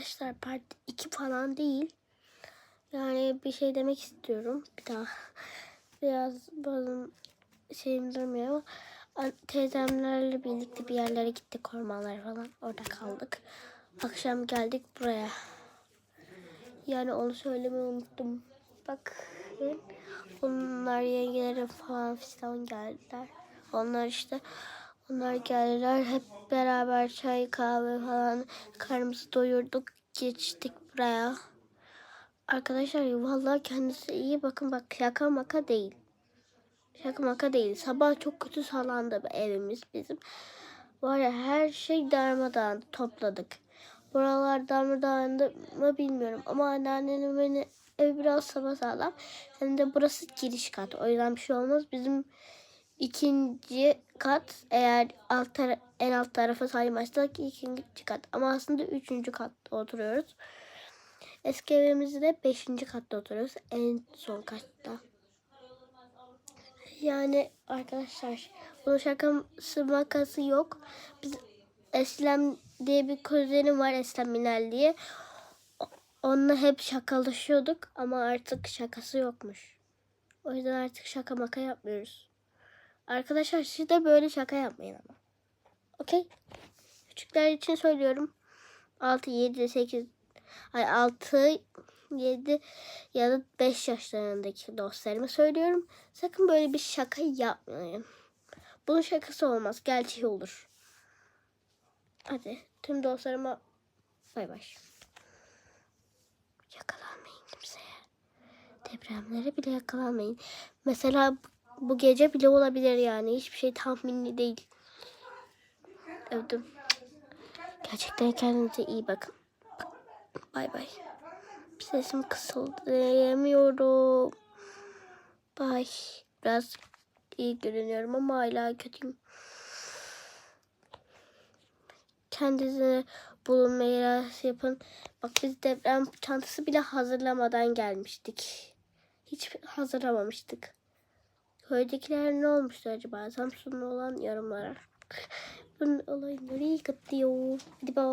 Arkadaşlar part 2 falan değil. Yani bir şey demek istiyorum. Bir daha. Biraz bazı şeyim durmuyor ama teyzemlerle birlikte bir yerlere gittik ormanlara falan. Orada kaldık. Akşam geldik buraya. Yani onu söylemeyi unuttum. Bak. Onlar yengelerim falan fistan geldiler. Onlar işte onlar geldiler. Hep beraber çay kahve falan karnımızı doyurduk. Geçtik buraya. Arkadaşlar vallahi kendisi iyi. Bakın bak şaka maka değil. Şaka maka değil. Sabah çok kötü sallandı evimiz bizim. Var ya her şey darmadağın topladık. Buralar darmadağındı mı bilmiyorum. Ama anneannemin evi biraz sabah sağlam. Hem de burası giriş kat. O yüzden bir şey olmaz. Bizim ikinci kat eğer alt en alt tarafı saymazsak ikinci kat. Ama aslında üçüncü katta oturuyoruz. Eski evimizde de beşinci katta oturuyoruz. En son katta. Yani arkadaşlar bunun şakası makası yok. Biz Eslem diye bir kuzenim var Eslem Minel diye. Onunla hep şakalaşıyorduk ama artık şakası yokmuş. O yüzden artık şaka maka yapmıyoruz. Arkadaşlar siz de böyle şaka yapmayın ama. Okey? Küçükler için söylüyorum. 6, 7, 8, ay 6, 7 ya da 5 yaşlarındaki dostlarıma söylüyorum. Sakın böyle bir şaka yapmayın. Bunun şakası olmaz. Gerçeği olur. Hadi tüm dostlarıma bay bay. Yakalanmayın kimseye. Depremlere bile yakalanmayın. Mesela bu gece bile olabilir yani. Hiçbir şey tahminli değil. Övdüm. Gerçekten kendinize iyi bakın. Bay bay. Sesim kısıldı. Diyemiyorum. Bay. Biraz iyi görünüyorum ama hala kötüyüm. Kendinize bulunmaya yapın. Bak biz deprem çantası bile hazırlamadan gelmiştik. Hiç hazırlamamıştık. Köydekiler ne olmuştu acaba? Samsun'da olan yorumlara. Bunun olayları yıkıtlıyor. Hadi bay.